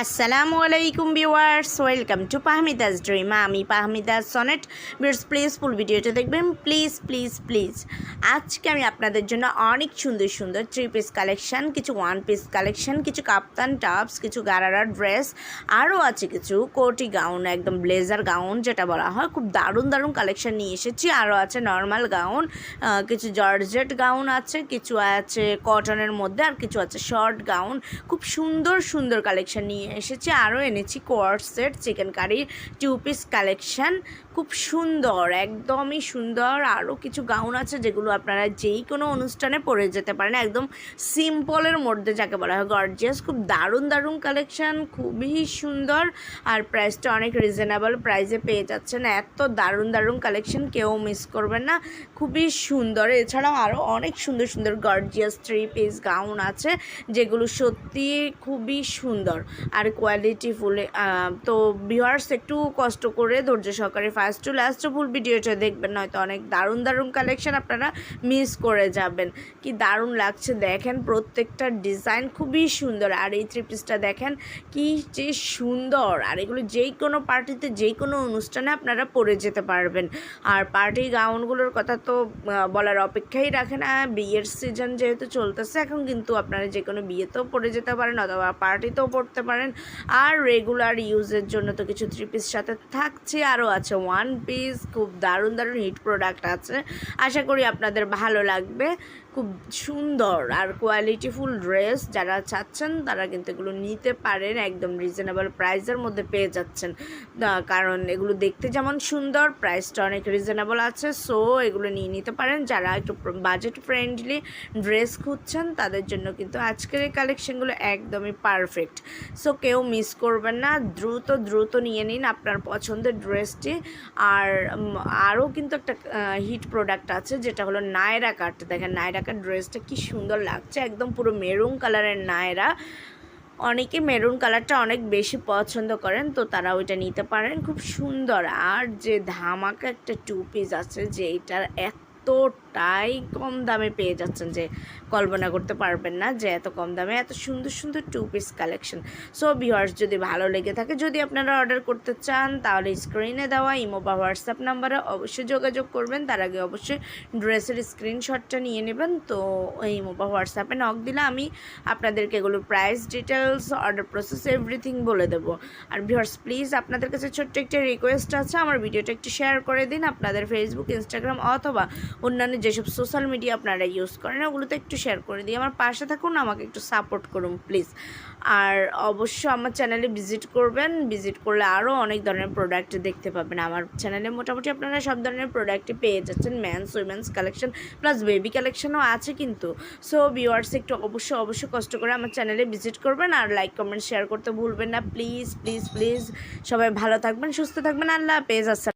আসসালামু আলাইকুম viewers, welcome to পাহমিদাস ড্রিম। আমি পাহমিদাস সনেট। ভিউয়ার্স প্লিজ ফুল ভিডিওটা দেখবেন। প্লিজ প্লিজ প্লিজ আজকে আমি আপনাদের জন্য অনেক সুন্দর সুন্দর থ্রি পিস কালেকশন কিছু ওয়ান পিস কালেকশন কিছু কাপ্তান টপস কিছু গারারা ড্রেস আরও আছে কিছু কোটি গাউন একদম ব্লেজার গাউন যেটা বলা হয়। খুব দারুণ দারুণ কালেকশন নিয়ে এসেছি। আরও আছে নর্মাল গাউন কিছু জর্জেট গাউন আছে, কিছু আছে কটনের মধ্যে, আর কিছু আছে শর্ট গাউন খুব সুন্দর সুন্দর কালেকশন নিয়ে এসেছি। আরও এনেছি কোয়ার সেট চিকেন কারির টু পিস কালেকশন খুব সুন্দর, একদমই সুন্দর। আরও কিছু গাউন আছে যেগুলো আপনারা যেই কোনো অনুষ্ঠানে পরে যেতে পারেন। একদম সিম্পলের মধ্যে যাকে বলা হয় গর্জিয়াস খুব দারুণ দারুণ কালেকশন খুবই সুন্দর। আর প্রাইসটা অনেক রিজনেবল প্রাইসে পেয়ে যাচ্ছেন। এত দারুণ দারুণ কালেকশন কেউ মিস করবেন না। খুবই সুন্দর। এছাড়াও আরও অনেক সুন্দর সুন্দর গর্জিয়াস থ্রি পিস গাউন আছে যেগুলো সত্যি খুবই সুন্দর। আর কোয়ালিটি ফুলে তো ভিউয়ার্স একটু কষ্ট করে ধৈর্য সহকারে ফার্স্ট টু লাস্ট ফুল ভিডিওটা দেখবেন, নয়তো অনেক দারুণ দারুণ কালেকশন আপনারা মিস করে যাবেন। কি দারুণ লাগছে দেখেন, প্রত্যেকটা ডিজাইন খুবই সুন্দর। আর এই থ্রি পিসটা দেখেন, কি যে সুন্দর। আর এগুলো যেই কোনো পার্টিতে যেই কোনো অনুষ্ঠানে আপনারা পরে যেতে পারবেন। আর পার্টি গাউনগুলোর কথা তো বলার অপেক্ষাই রাখে না। বিয়ের সিজন যেহেতু চলতেছে, এখন কিন্তু আপনারা যে কোনো বিয়েতেও পরে যেতে পারেন অথবা পার্টিতেও পড়তে পারেন। আর রেগুলার ইউজের জন্য তো কিছু থ্রি পিস সাথে থাকছে, আরও আছে ওয়ান পিস খুব দারুণ দারুণ হিট প্রোডাক্ট আছে। আশা করি আপনাদের ভালো লাগবে। খুব সুন্দর আর কোয়ালিটিফুল ড্রেস যারা চাচ্ছেন, তারা কিন্তু এগুলো নিতে পারেন, একদম রিজনেবল প্রাইসের মধ্যে পেয়ে যাচ্ছেন। কারণ এগুলো দেখতে যেমন সুন্দর প্রাইসটা অনেক রিজনেবল আছে সো এগুলো নিয়ে নিতে পারেন। যারা একটু বাজেট ফ্রেন্ডলি ড্রেস খুঁজছেন, তাদের জন্য কিন্তু আজকের এই কালেকশনগুলো একদমই পারফেক্ট সো কেউ মিস করবেন না, দ্রুত দ্রুত নিয়ে নিন আপনার পছন্দের ড্রেসটি আর আরও কিন্তু একটা হিট প্রোডাক্ট আছে, যেটা হলো নায়রা কাট দেখেন নায়রা কাট ড্রেসটা কি সুন্দর লাগছে, একদম পুরো মেরুন কালারের নায়রা। অনেকে মেরুন কালারটা অনেক বেশি পছন্দ করেন, তো তারা ওইটা নিতে পারেন। খুব সুন্দর, আর যে ধামাকা একটা টু পিস আছে, যে এটার এতটাই কম দামে পেয়ে যাচ্ছেন যে কল্পনা করতে পারবেন না যে এত কম দামে এত সুন্দর সুন্দর two piece collection so viewers যদি ভালো লেগে থাকে, যদি আপনারা অর্ডার করতে চান, তাহলে স্ক্রিনে দেওয়া ইমো বা হোয়াটসঅ্যাপ নাম্বারে অবশ্যই যোগাযোগ করবেন। তার আগে অবশ্যই ড্রেসের স্ক্রিনশটটা নিয়ে নেবেন। তো ইমো বা হোয়াটসঅ্যাপে নক দিলে আমি আপনাদেরকে এগুলো price details order process everything বলে দেবো। আর ভিউয়ার্স প্লিজ আপনাদের কাছে ছোট্ট একটা রিকোয়েস্ট আছে। আমার ভিডিওটা একটু শেয়ার করে দিন। আপনাদের ফেসবুক ইনস্টাগ্রাম অথবা অন্যান্য যেসব সোশ্যাল মিডিয়া আপনারা ইউজ করেন, ওগুলোতে একটু শেয়ার করে দিই। আমার পাশে থাকুন, আমাকে একটু সাপোর্ট করুন প্লিজ আর অবশ্য আমার চ্যানেলে ভিজিট করবেন। ভিজিট করলে আরও অনেক ধরনের প্রোডাক্ট দেখতে পাবেন। আমার চ্যানেলে মোটামুটি আপনারা সব ধরনের প্রোডাক্টই পেয়ে যাচ্ছেন। Men's women's collection plus baby কালেকশনও আছে কিন্তু। সো ভিউয়ার্স একটু অবশ্যই অবশ্যই কষ্ট করে আমার চ্যানেলে ভিজিট করবেন আর লাইক কমেন্ট শেয়ার করতে ভুলবেন না। প্লিজ প্লিজ প্লিজ সবাই ভালো থাকবেন, সুস্থ থাকবেন। আল্লাহ পেজ আসসালাম